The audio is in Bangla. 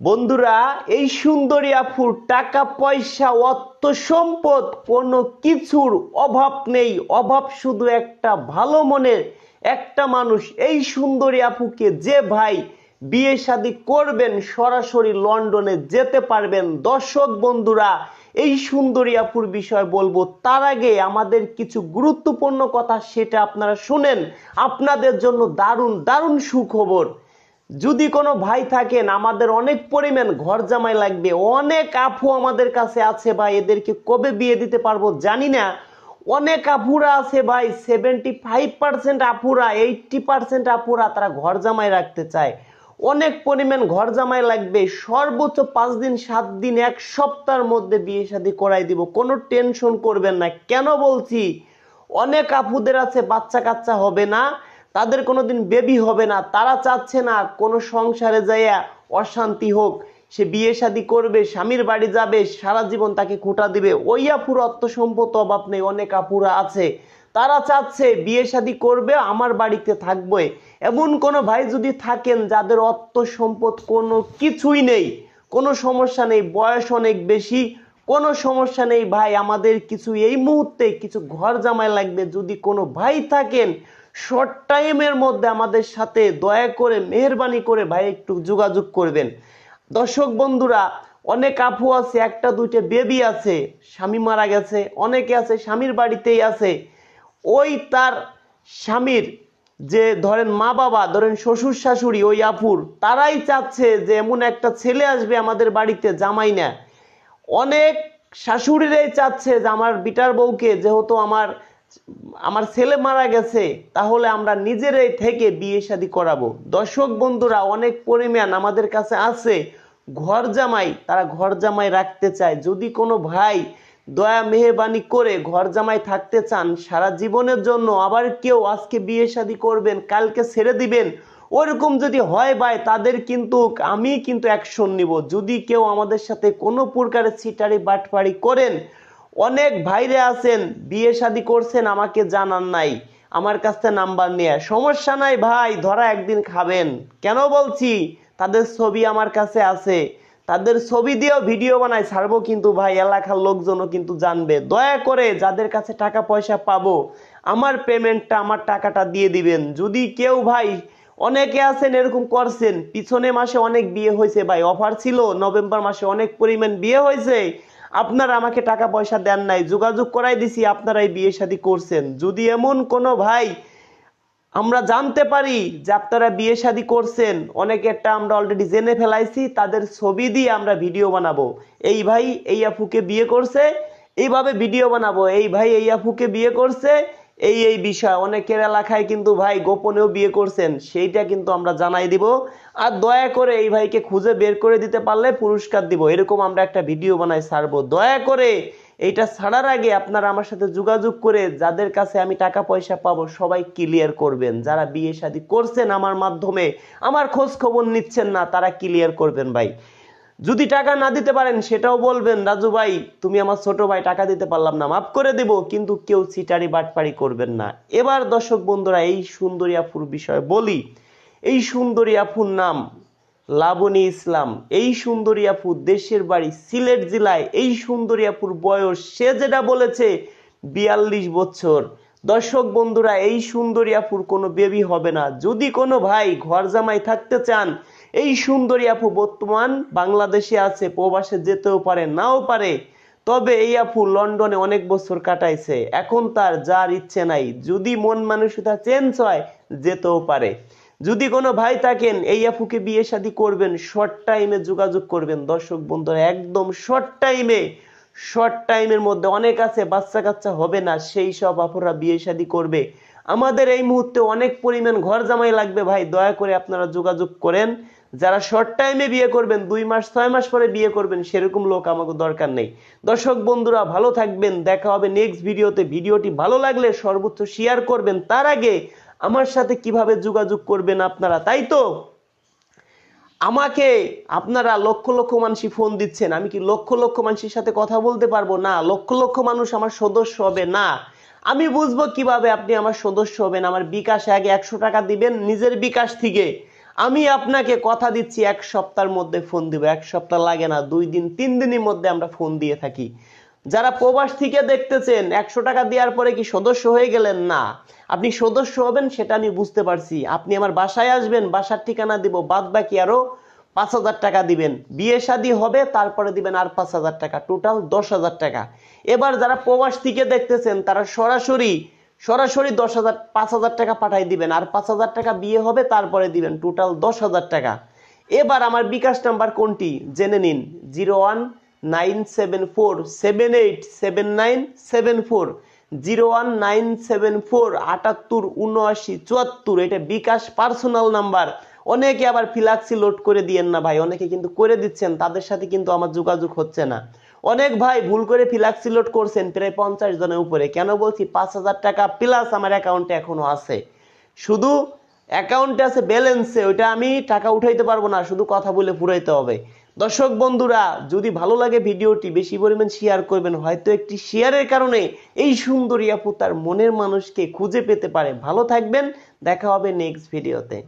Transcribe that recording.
বন্ধুরা, এই সুন্দরী আফুর টাকা, পয়সা, অর্থ, সম্পদ, কোনো কিছুর অভাব নেই। অভাব শুধু একটা ভালো মনের একটা মানুষ। এই সুন্দরী আফুকে যে ভাই বিয়ে শাদী করবেন, সরাসরি লন্ডনে যেতে পারবেন। দর্শক বন্ধুরা, এই সুন্দরী আপুর বিষয় বলব, তার আগে আমাদের কিছু গুরুত্বপূর্ণ কথা, সেটা আপনারা শুনেন। আপনাদের জন্য দারুণ দারুণ সুখবর। যদি কোনো ভাই থাকেন আমাদের অনেক পরিমাণ ঘর জামাই লাগবে, অনেক আপু আমাদের কাছে আছে ভাই, এদেরকে কবে বিয়ে দিতে পারব জানি না। অনেক আপুরা আছে ভাই সেভেন্টি ফাইভ পার্সেন্ট আপুরা এইটটি পার্সেন্ট আপুরা তারা ঘর জামাই রাখতে চায়। অনেক পরিমাণ ঘর জামাই লাগবে, সর্বোচ্চ পাঁচ দিন, সাত দিন, এক সপ্তাহের মধ্যে বিয়ে শাদী করাই দিব, কোনো টেনশন করবেন না। কেন বলছি? অনেক আপুদের আছে, বাচ্চা কাচ্চা হবে না। তাদের কোনোদিন বেবি হবে না। তারা চাচ্ছে না কোনো সংসারে যাইয়া অশান্তি হোক। সে বিয়ে শাদী করবে, স্বামীর বাড়ি যাবে, সারা জীবন তাকে খোটা দিবে। ওই আপুর অর্থ সম্পদ অভাব নেই, অনেক আপুরা আছে। তারা চাচ্ছে বিয়ে শাদী করবে, আমার বাড়িতে থাকবে। এমন কোনো ভাই যদি থাকেন যাদের অর্থ সম্পদ কোনো কিছুই নেই, কোনো সমস্যা নেই, বয়স অনেক বেশি, কোনো সমস্যা নেই, ভাই, আমাদের কিছু এই মুহূর্তে কিছু ঘর জামাই লাগবে। যদি কোনো ভাই থাকেন শর্ট টাইমের মধ্যে আমাদের সাথে দয়া করে, মেহরবানি করে ভাই একটু যোগাযোগ করবেন। দর্শক বন্ধুরা, অনেক আপু আছে, একটা, দুইটা বেবি আছে, স্বামী মারা গেছে, অনেকে আছে, স্বামীর বাড়িতেই আছে। ওই তার স্বামীর যে ধরেন মা বাবা, ধরেন শ্বশুর শাশুড়ি, ওই আপুর, তারাই চাচ্ছে যে এমন একটা ছেলে আসবে আমাদের বাড়িতে, জামাই না। অনেক শাশুড়িরাই চাচ্ছে যে আমার বিটার বউকে, যেহেতু আমার আমার ছেলে মারা গেছে, তাহলে আমরা নিজেরাই থেকে বিয়ে শাদী করাবো। দর্শক বন্ধুরা, অনেক পরিমাণ আমাদের কাছে আছে। ঘর জামাই, তারা ঘর জামাই রাখতে চায়। যদি কোনো ভাই দয়া মেহরবানি করে ঘর জামাই থাকতে চান, সারা জীবনের জন্য আবার কেউ আজকে বিয়ে শাদী করবেন, কালকে ছেড়ে দিবেন, ওরকম যদি হয় ভাই, তাদের কিন্তু আমি কিন্তু অ্যাকশন নিব। যদি কেউ আমাদের সাথে কোনো প্রকারের ছিটারি বাটপাড়ি করেন অনেক ভাইরে আছেন, বিয়ে শাদী করছেন, আমাকে জানান নাই। আমার কাছ নাম্বার নিয়ে সমস্যা নাই ভাই, ধরা একদিন খাবেন। কেন বলছি? তাদের ছবি আমার কাছে আছে। তাদের ছবি দিয়েও ভিডিও বানাই ছাড়বো কিন্তু ভাই, এলাকার লোকজনও কিন্তু জানবে। দয়া করে যাদের কাছে টাকা পয়সা পাবো, আমার পেমেন্টটা আমার টাকাটা দিয়ে দিবেন। যদি কেউ ভাই, অনেকে আছেন এরকম করছেন, পিছনে মাসে অনেক বিয়ে হয়েছে ভাই, অফার ছিল, নভেম্বর মাসে অনেক পরিমাণ বিয়ে হয়েছে আপনারা আমাকে টাকা পয়সা দেন নাই, যোগাযোগ করাই দিছি, আপনারাই বিয়ে শাদী করছেন। যদি এমন কোনো ভাই আমরা জানতে পারি যে আপনারা বিয়ে শাদী করছেন অনেকেরটা আমরা অলরেডি জেনে ফেলাইছি, তাদের ছবি দিয়ে আমরা ভিডিও বানাবো। এই ভাই এই আফুকে বিয়ে করছে, এইভাবে ভিডিও বানাবো। এই ভাই এই আফুকে বিয়ে করছে এই এই বিষয় অনেকের এলাকায় কিন্তু ভাই গোপনেও বিয়ে করছেন, সেইটা কিন্তু আমরা জানাই দিব। আর দয়া করে এই ভাইকে খুঁজে বের করে দিতে পারলে পুরস্কার দিব। এরকম আমরা একটা ভিডিও বানাই ছাড়বো। দয়া করে এইটা ছাড়ার আগে আপনারা আমার সাথে যোগাযোগ করে যাদের কাছে আমি টাকা পয়সা পাবো সবাই ক্লিয়ার করবেন। যারা বিয়ে শাদী করছেন আমার মাধ্যমে, আমার খোঁজ খবর নিচ্ছেন না, তারা ক্লিয়ার করবেন ভাই। যদি টাকা না দিতে পারেন, সেটাও বলবেন, রাজু ভাই, তুমি আমার ছোট ভাই, টাকা দিতে পারলাম না, মাফ করে দেব। কিন্তু কেউ চিটারি বাটপাড়ি করবেন না। এবার দর্শক বন্ধুরা, এই সুন্দরী আফুর বিষয়ে বলি। এই সুন্দরী আফুর নাম, লাবণী ইসলাম। এই সুন্দরী আপু দেশের বাড়ি সিলেট জেলায়। এই সুন্দরী আপুর বয়স, সে যেটা বলেছে, বিয়াল্লিশ বছর। দর্শক বন্ধুরা, এই সুন্দরী আপুর কোনো বেবি হবে না। যদি কোনো ভাই ঘর জামাই থাকতে চান এই সুন্দরী আপু বর্তমান বাংলাদেশে আছে, প্রবাসে যেতেও পারে, নাও পারে। তবে এই আপু লন্ডনে অনেক বছর কাটাইছে। এখন তার যার ইচ্ছে নাই। যদি মন মানসিকতা চেঞ্জ হয়, যেতেও পারে। যদি কোনো ভাই থাকেন, এই আপুকে বিয়ে শাদী করবেন শর্ট টাইমে যোগাযোগ করবেন। দর্শক বন্ধুরা, একদম শর্ট টাইমে শর্ট টাইমের মধ্যে অনেক আছে বাচ্চা কাচ্চা হবে না, সেই সব আপুরা বিয়ে শাদী করবে। আমাদের এই মুহূর্তে অনেক পরিমাণ ঘর জামাই লাগবে ভাই, দয়া করে আপনারা যোগাযোগ করেন। যারা শর্ট টাইমে বিয়ে করবেন, দুই মাস, ছয় মাস পরে বিয়ে করবেন, সেরকম লোক আমাকে দরকার নেই। দর্শক বন্ধুরা, ভালো থাকবেন, দেখা হবে নেক্সট ভিডিওতে ভিডিওটি ভালো লাগলে সর্বোচ্চ শেয়ার করবেন। তার আগে আমার সাথে কীভাবে যোগাযোগ করবেন আপনারা, তাই তো? আমাকে আপনারা লক্ষ লক্ষ মানুষই ফোন দিচ্ছেন। আমি কি লক্ষ লক্ষ মানুষের সাথে কথা বলতে পারব? না, লক্ষ লক্ষ মানুষ আমার সদস্য হবে না। আমি বুঝব কীভাবে আপনি আমার সদস্য হবেন। আমার বিকাশে আগে একশো টাকা দিবেন, নিজের বিকাশ থেকে। আমি আপনাকে কথা দিচ্ছি এক সপ্তাহের মধ্যে ফোন দিব। এক সপ্তাহ লাগে না, দুই দিন, তিন দিনের মধ্যে আমরা ফোন দিয়ে থাকি। যারা প্রবাস থেকে দেখতেছেন, একশো টাকা দেওয়ার পরে কি সদস্য হয়ে গেলেন? না। আপনি সদস্য হবেন সেটা আমি বুঝতে পারছি। আপনি আমার বাসায় আসবেন, বাসার ঠিকানা দিব বাদ বাকি আরও পাঁচ হাজার টাকা দিবেন। বিয়ে শাদী হবে, তারপরে দিবেন আর পাঁচ হাজার টাকা। টোটাল দশ হাজার টাকা। এবার যারা প্রবাস থেকে দেখতেছেন, তারা সরাসরি সরাসরি দশ হাজার, পাঁচ হাজার টাকা পাঠাই দিবেন। আর পাঁচ হাজার টাকা বিয়ে হবে, তারপরে দিবেন। টোটাল দশ হাজার টাকা। এবার আমার বিকাশ নাম্বার কোনটি? জেনে নিন। Zero one nine seven four, seven eight, seven nine, seven four. Zero one nine seven four, আটাত্তর, উনআশি, চুয়াত্তর। এটা বিকাশ পার্সোনাল নাম্বার। অনেকে আবার ফিলাক্সি লোড করে দিয়েন না ভাই। অনেকে কিন্তু করে দিচ্ছেন। তাদের সাথে কিন্তু আমার যোগাযোগ হচ্ছে না। অনেক ভাই ভুল করে ফিলাক্সি লোড করছেন প্রায় পঞ্চাশ জনের উপরে। কেন বলছি? পাঁচ হাজার টাকা প্লাস আমার অ্যাকাউন্টে এখনও আছে। শুধু অ্যাকাউন্টে আছে ব্যালেন্সে ওইটা আমি টাকা উঠাইতে পারব না, শুধু কথা বলে পুরাইতে হবে। দর্শক বন্ধুরা, যদি ভালো লাগে ভিডিওটি, বেশি পরিমাণ শেয়ার করবেন। হয়তো একটি শেয়ারের কারণে এই সুন্দরী আপু তার মনের মানুষকে খুঁজে পেতে পারে। ভালো থাকবেন, দেখা হবে নেক্সট ভিডিওতে